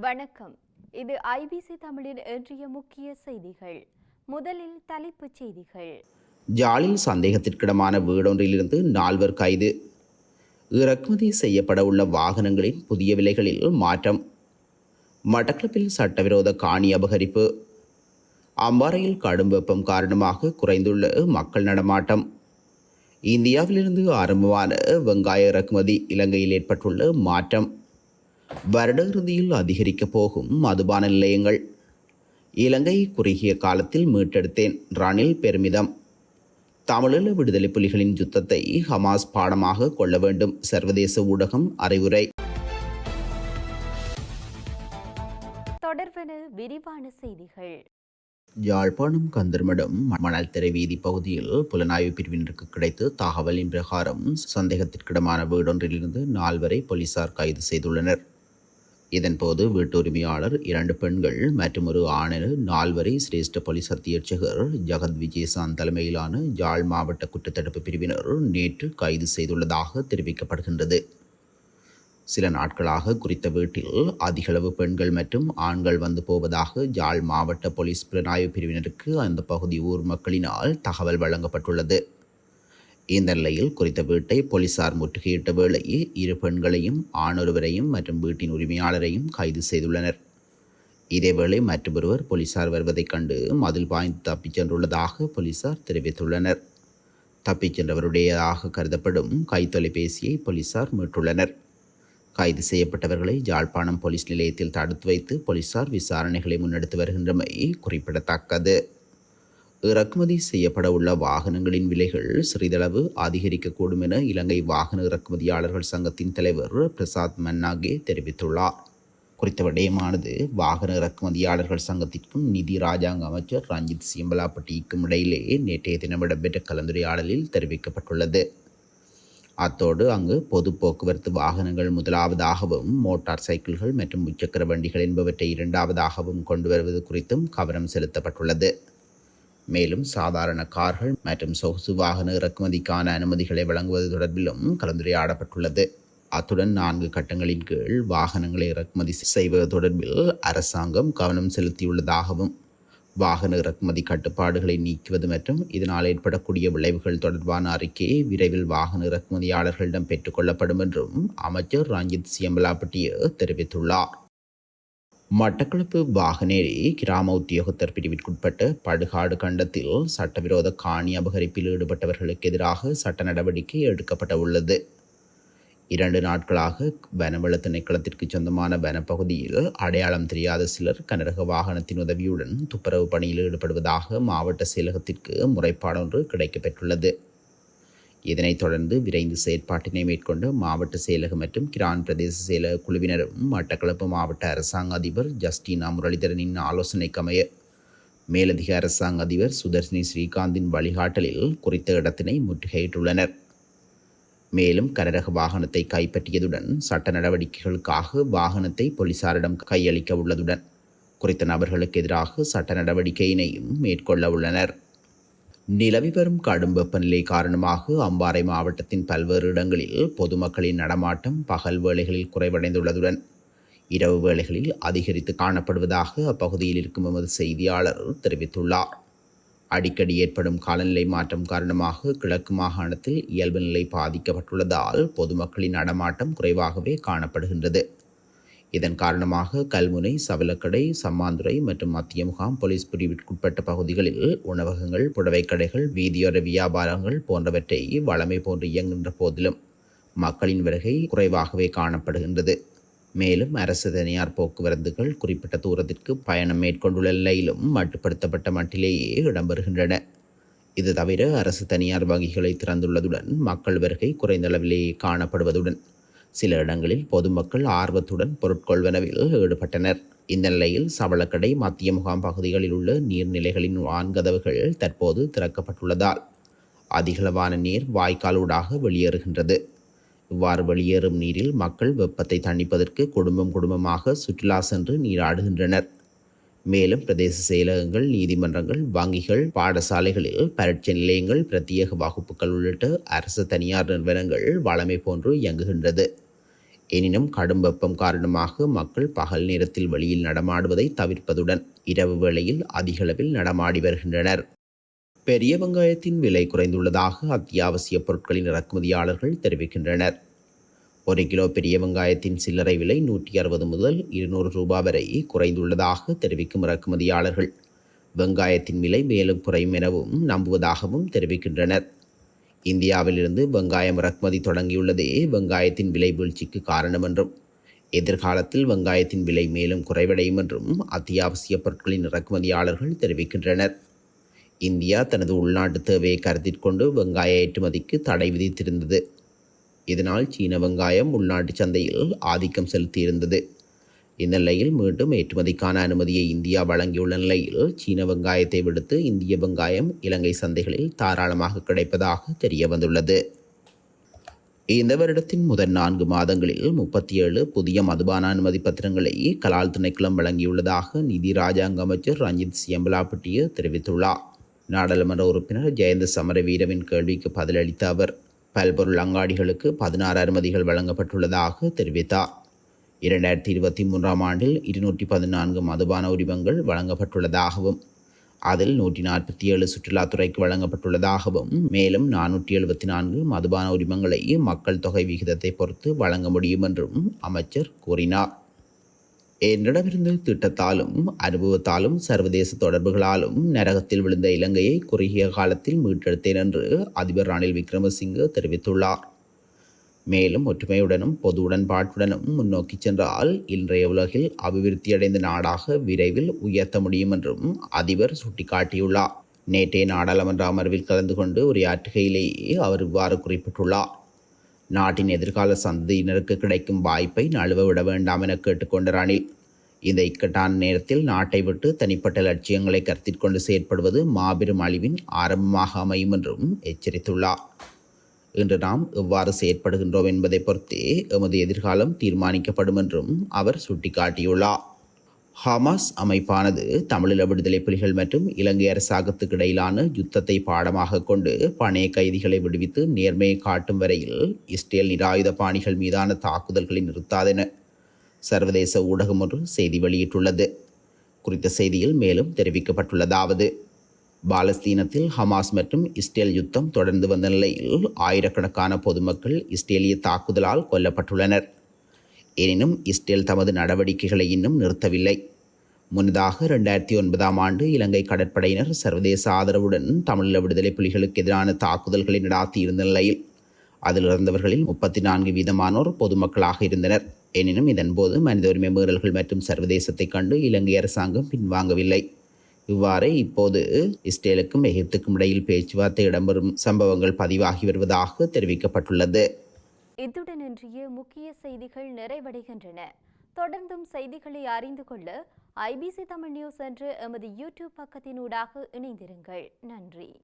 வணக்கம். இது ஐபிசி தமிழின் இன்றைய முக்கிய செய்திகள். முதலில் தலைப்புச் செய்திகள். ஜாலில் சந்தேகத்திற்கிடமான வீடொன்றிலிருந்து நால்வர் கைது. இறக்குமதி செய்யப்பட உள்ள வாகனங்களின் புதிய விலைகளில் மாற்றம். மட்டக்களப்பில் சட்டவிரோத காணி அபகரிப்பு. அம்பாறையில் கடும் வெப்பம் காரணமாக குறைந்துள்ள மக்கள் நடமாட்டம். இந்தியாவிலிருந்து ஆரம்பமான வெங்காய இறக்குமதி இலங்கையில் ஏற்பட்டுள்ள மாற்றம். வருட இறுதியில் அதிகரிக்கப் போகும் மதுபான நிலையங்கள். இலங்கை குறுகிய காலத்தில் மீட்டெடுத்தேன் ரணில் பெருமிதம். தமிழீழ விடுதலை புலிகளின் யுத்தத்தை ஹமாஸ் பாடமாக கொள்ள வேண்டும் சர்வதேச ஊடகம் அறிவுரை. தொடர்பென விரிவான செய்திகள். யாழ்ப்பாணம் கந்தர்மடம் மணல் திரை வீதி பகுதியில் புலனாய்வு பிரிவினருக்கு கிடைத்த தகவலின் பிரகாரம் சந்தேகத்திற்கிடமான வீடொன்றிலிருந்து நால்வரை போலீசார் கைது செய்துள்ளனர். இதன்போது வீட்டுரிமையாளர் இரண்டு பெண்கள் மற்றும் ஒரு ஆணென நால்வரை சிரேஷ்ட போலீஸ் அத்தியட்சகர் ஜகத் விஜயசாந்த் தலைமையிலான யாழ் மாவட்ட குற்றத்தடுப்பு பிரிவினர் நேற்று கைது செய்துள்ளதாக தெரிவிக்கப்படுகின்றது. சில நாட்களாக குறித்த வீட்டில் அதிகளவு பெண்கள் மற்றும் ஆண்கள் வந்து போவதாக யாழ் மாவட்ட போலீஸ் புலனாய்வு பிரிவினருக்கு அந்த பகுதி ஊர் மக்களினால் தகவல் வழங்கப்பட்டுள்ளது. இந்த நிலையில் குறித்த வீட்டை போலீசார் முற்றுகையிட்ட வேளை இரு பெண்களையும் ஆணொருவரையும் மற்றும் வீட்டின் உரிமையாளரையும் கைது செய்துள்ளனர். இதேவேளை மற்றொருவர் போலீசார் வருவதைக் கண்டு மதில் பாய்ந்து தப்பிச் சென்றுள்ளதாக போலீசார் தெரிவித்துள்ளனர். தப்பிச் சென்றவருடையதாக கருதப்படும் கைத்தொலைபேசியை போலீசார் மீட்டுள்ளனர். கைது செய்யப்பட்டவர்களை யாழ்ப்பாணம் போலீஸ் நிலையத்தில் தடுத்து வைத்து போலீசார் விசாரணைகளை முன்னெடுத்து வருகின்றமை குறிப்பிடத்தக்கது. இறக்குமதி செய்யப்பட உள்ள வாகனங்களின் விலைகள் சிறிதளவு அதிகரிக்கக்கூடும் என இலங்கை வாகன இறக்குமதியாளர்கள் சங்கத்தின் தலைவர் பிரசாத் மன்னாகே தெரிவித்துள்ளார். குறித்த விடயமானது வாகன இறக்குமதியாளர்கள் சங்கத்திற்கும் நிதி ராஜாங்க அமைச்சர் ரஞ்சித் சியம்பலாப்பட்டிக்கும் இடையிலே நேற்றைய தினம் இடம்பெற்ற கலந்துரையாடலில் தெரிவிக்கப்பட்டுள்ளது. அத்தோடு அங்கு பொது போக்குவரத்து வாகனங்கள் முதலாவதாகவும் மோட்டார் சைக்கிள்கள் மற்றும் முச்சக்கர வண்டிகள் என்பவற்றை இரண்டாவதாகவும் கொண்டு வருவது குறித்தும் கவனம் செலுத்தப்பட்டுள்ளது. மேலும் சாதாரண கார்கள் மற்றும் சொகுசு வாகன இறக்குமதிக்கான அனுமதிகளை வழங்குவது தொடர்பிலும் கலந்துரையாடப்பட்டுள்ளது. அத்துடன் நான்கு கட்டங்களின் கீழ் வாகனங்களை இறக்குமதி செய்வது தொடர்பில் அரசாங்கம் கவனம் செலுத்தியுள்ளதாகவும் வாகன இறக்குமதி கட்டுப்பாடுகளை நீக்குவது மற்றும் இதனால் ஏற்படக்கூடிய விளைவுகள் தொடர்பான அறிக்கையை விரைவில் வாகன இறக்குமதியாளர்களிடம் பெற்றுக்கொள்ளப்படும் என்றும் அமைச்சர் ரஞ்சித் சியம்பலாபட்டிய தெரிவித்துள்ளார். மட்டக்களப்பு வாகனேரி கிராம உத்தியோகத்தர் பிரிவிற்குட்பட்ட படுகாடு கண்டத்தில் சட்டவிரோத காணி அபகரிப்பில் ஈடுபட்டவர்களுக்கு எதிராக சட்ட நடவடிக்கை எடுக்கப்பட உள்ளது. இரண்டு நாட்களாக வனவள திணைக்களத்திற்கு சொந்தமான வனப்பகுதியில் அடையாளம் தெரியாத சிலர் கனரக வாகனத்தின் உதவியுடன் துப்புரவு பணியில் ஈடுபடுவதாக மாவட்ட செயலகத்திற்கு முறைப்பாடொன்று கிடைக்கப்பெற்றுள்ளது. இதனைத் தொடர்ந்து விரைந்து செயற்பாட்டினை மேற்கொண்டு மாவட்ட செயலகம் மற்றும் கிரான் பிரதேச செயலக குழுவினரும் மட்டக்களப்பு மாவட்ட அரசாங்க அதிபர் ஜஸ்டினா முரளிதரனின் ஆலோசனைக்கமைய மேலதிக அரசாங்க அதிபர் சுதர்ஷினி ஸ்ரீகாந்தின் வழிகாட்டலில் குறித்த இடத்தினை முற்றுகையிட்டுள்ளனர். மேலும் கனரக வாகனத்தை கைப்பற்றியதுடன் சட்ட நடவடிக்கைகளுக்காக வாகனத்தை போலீசாரிடம் கையளிக்க உள்ளதுடன் குறித்த நபர்களுக்கு எதிராக சட்ட நடவடிக்கையினையும் மேற்கொள்ள உள்ளனர். நிலவி வரும் கடும் வெப்பநிலை காரணமாக அம்பாறை மாவட்டத்தின் பல்வேறு இடங்களில் பொதுமக்களின் நடமாட்டம் பகல் வேளைகளில் குறைவடைந்துள்ளதுடன் இரவு வேளைகளில் அதிகரித்து காணப்படுவதாக அப்பகுதியில் இருக்கும் எமது செய்தியாளர் தெரிவித்துள்ளார். அடிக்கடி ஏற்படும் காலநிலை மாற்றம் காரணமாக கிழக்கு மாகாணத்தில் இயல்பு நிலை பாதிக்கப்பட்டுள்ளதால் பொதுமக்களின் நடமாட்டம் குறைவாகவே காணப்படுகின்றது. இதன் காரணமாக கல்முனை சவலக்கடை சம்மாந்துறை மற்றும் மத்திய முகாம் போலீஸ் பிரிவிற்குட்பட்ட பகுதிகளில் உணவகங்கள் புடவைக்கடைகள் வீதியோர வியாபாரங்கள் போன்றவற்றை வளமை போன்று இயங்குகின்ற போதிலும் மக்களின் வருகை குறைவாகவே காணப்படுகின்றது. மேலும் அரசு தனியார் போக்குவரத்துகள் குறிப்பிட்ட தூரத்திற்கு பயணம் மேற்கொண்டுள்ள நிலையிலும் மட்டுப்படுத்தப்பட்ட மட்டிலேயே இடம்பெறுகின்றன. இது தவிர அரசு தனியார் வங்கிகளை திறந்துள்ளதுடன் மக்கள் வருகை குறைந்த அளவிலேயே காணப்படுவதுடன் சில இடங்களில் பொதுமக்கள் ஆர்வத்துடன் பொருட்கொள்வனவில் ஈடுபட்டனர். இந்த நிலையில் சவளக்கடை மத்திய முகாம் பகுதிகளில் உள்ள நீர்நிலைகளின் வான்கதவுகள் தற்போது திறக்கப்பட்டுள்ளதால் அதிகளவான நீர் வாய்க்காலூடாக வெளியேறுகின்றது. இவ்வாறு வெளியேறும் நீரில் மக்கள் வெப்பத்தை தணிப்பதற்கு குடும்பம் குடும்பமாக சுற்றுலா சென்று நீராடுகின்றனர். மேலும் பிரதேச செயலகங்கள் நீதிமன்றங்கள் வங்கிகள் பாடசாலைகளில் பரீட்சை நிலையங்கள் பிரத்யேக வகுப்புகள் உள்ளிட்ட அரசு தனியார் நிறுவனங்கள் வளமை போன்று இயங்குகின்றது. எனினும் கடும் வெப்பம் காரணமாக மக்கள் பகல் நேரத்தில் வெளியில் நடமாடுவதை தவிர்ப்பதுடன் இரவு வேளையில் அதிகளவில் நடமாடி வருகின்றனர். பெரிய வெங்காயத்தின் விலை குறைந்துள்ளதாக அத்தியாவசிய பொருட்களின் இறக்குமதியாளர்கள் தெரிவிக்கின்றனர். ஒரு கிலோ பெரிய வெங்காயத்தின் சில்லறை விலை நூற்றி அறுபது முதல் இருநூறு ரூபாய் வரை குறைந்துள்ளதாக தெரிவிக்கும் இறக்குமதியாளர்கள். வெங்காயத்தின் விலை மேலும் குறையும் எனவும் நம்புவதாகவும் தெரிவிக்கின்றனர். இந்தியாவிலிருந்து வெங்காயம் இறக்குமதி தொடங்கியுள்ளதே வெங்காயத்தின் விலை வீழ்ச்சிக்கு காரணம் என்றும் எதிர்காலத்தில் வெங்காயத்தின் விலை மேலும் குறைவடையும் என்றும் அத்தியாவசிய பொருட்களின் இறக்குமதியாளர்கள் தெரிவிக்கின்றனர். இந்தியா தனது உள்நாட்டு தேவையை கருத்தில் கொண்டு வெங்காய ஏற்றுமதிக்கு தடை விதித்திருந்தது. இதனால் சீன வெங்காயம் உள்நாட்டு சந்தையில் ஆதிக்கம் செலுத்தியிருந்தது. இந்நிலையில் மீண்டும் ஏற்றுமதிக்கான அனுமதியை இந்தியா வழங்கியுள்ள நிலையில் சீன வெங்காயத்தை விடுத்து இந்திய வெங்காயம் இலங்கை சந்தைகளில் தாராளமாக கிடைப்பதாக தெரிய வந்துள்ளது இந்த வருடத்தின் முதல் நான்கு மாதங்களில் முப்பத்தி ஏழு புதிய மதுபான அனுமதி பத்திரங்களை கலால் திணைக்களம் வழங்கியுள்ளதாக நிதி ராஜாங்க அமைச்சர் ரஞ்சித் சியம்பலாப்பட்டிய தெரிவித்துள்ளார். நாடாளுமன்ற உறுப்பினர் ஜெயந்த சமரவீரவின் கேள்விக்கு பதிலளித்த அவர் பல்பொருள் அங்காடிகளுக்கு பதினாறு அனுமதிகள் வழங்கப்பட்டுள்ளதாக தெரிவித்தார். இரண்டாயிரத்தி இருபத்தி மூன்றாம் ஆண்டில் இருநூற்றி பதினான்கு மதுபான உரிமங்கள் வழங்கப்பட்டுள்ளதாகவும் அதில் நூற்றி நாற்பத்தி ஏழு சுற்றுலாத்துறைக்கு வழங்கப்பட்டுள்ளதாகவும் மேலும் நானூற்றி எழுபத்தி நான்கு மதுபான உரிமங்களை மக்கள் தொகை விகிதத்தை பொறுத்து வழங்க முடியும் என்றும் அமைச்சர் கூறினார். என்னிடமிருந்து திட்டத்தாலும் அனுபவத்தாலும் சர்வதேச தொடர்புகளாலும் நரகத்தில் விழுந்த இலங்கையை குறுகிய காலத்தில் மீட்டெடுத்தேன் என்று அதிபர் ரணில் விக்ரமசிங்கே தெரிவித்துள்ளார். மேலும் ஒற்றுமையுடனும் பொது உடன்பாட்டுடனும் முன்னோக்கி சென்றால் இன்றைய உலகில் அபிவிருத்தியடைந்த நாடாக விரைவில் உயர்த்த முடியும் என்றும் அதிபர் சுட்டிக்காட்டியுள்ளார். நேற்றைய நாடாளுமன்ற அமர்வில் கலந்து கொண்டு உரையாற்றுகையிலேயே அவர் இவ்வாறு குறிப்பிட்டுள்ளார். நாட்டின் எதிர்கால சந்ததியினருக்கு கிடைக்கும் வாய்ப்பை நழுவ விட வேண்டாம் என கேட்டுக்கொண்ட ரணில் இந்த இக்கட்டான நேரத்தில் நாட்டை விட்டு தனிப்பட்ட லட்சியங்களை கருத்தில் கொண்டு செயற்படுவது மாபெரும் அழிவின் ஆரம்பமாக அமையும் என்றும் எச்சரித்துள்ளார். இன்று நாம் எவ்வாறு செயற்படுகின்றோம் என்பதை பொறுத்தே எமது எதிர்காலம் தீர்மானிக்கப்படும் என்றும் அவர் சுட்டிக்காட்டியுள்ளார். ஹமாஸ் அமைப்பானது தமிழீழ விடுதலை புலிகள் மற்றும் இலங்கை அரசாங்கத்துக்கு இடையிலான யுத்தத்தை பாடமாக கொண்டு பணைய கைதிகளை விடுவித்து நேர்மையை காட்டும் வரையில் இஸ்ரேல் நிராயுத பாணிகள் மீதான தாக்குதல்களை நிறுத்தாதென சர்வதேச ஊடகம் ஒன்று செய்தி வெளியிட்டுள்ளது. குறித்த செய்தியில் மேலும் தெரிவிக்கப்பட்டுள்ளதாவது. பாலஸ்தீனத்தில் ஹமாஸ் மற்றும் இஸ்ரேல் யுத்தம் தொடர்ந்து வந்த நிலையில் ஆயிரக்கணக்கான பொதுமக்கள் இஸ்ரேலிய தாக்குதலால் கொல்லப்பட்டுள்ளனர். எனினும் இஸ்ரேல் தமது நடவடிக்கைகளை இன்னும் நிறுத்தவில்லை. முன்னதாக ரெண்டாயிரத்தி ஒன்பதாம் ஆண்டு இலங்கை கடற்படையினர் சர்வதேச ஆதரவுடன் தமிழீழ விடுதலை புலிகளுக்கு எதிரான தாக்குதல்களை நடாத்தி இருந்த நிலையில் அதில் இறந்தவர்களில் முப்பத்தி நான்கு வீதமானோர் பொதுமக்களாக இருந்தனர். எனினும் இதன்போது மனித உரிமை மீறல்கள் மற்றும் சர்வதேசத்தை கண்டு இலங்கை அரசாங்கம் பின்வாங்கவில்லை. இவ்வாறு இப்போது இஸ்ரேலுக்கும் எகிப்துக்கும் இடையில் பேச்சுவார்த்தை இடம்பெறும் சம்பவங்கள் பதிவாகி வருவதாக தெரிவிக்கப்பட்டுள்ளது. இத்துடன் இன்றைய முக்கிய செய்திகள் நிறைவடைகின்றன. தொடர்ந்தும் செய்திகளை அறிந்து கொள்ள ஐபிசி தமிழ் நியூஸ் என்ற எமது யூடியூப் பக்கத்தினூடாக இணைந்திருங்கள். நன்றி.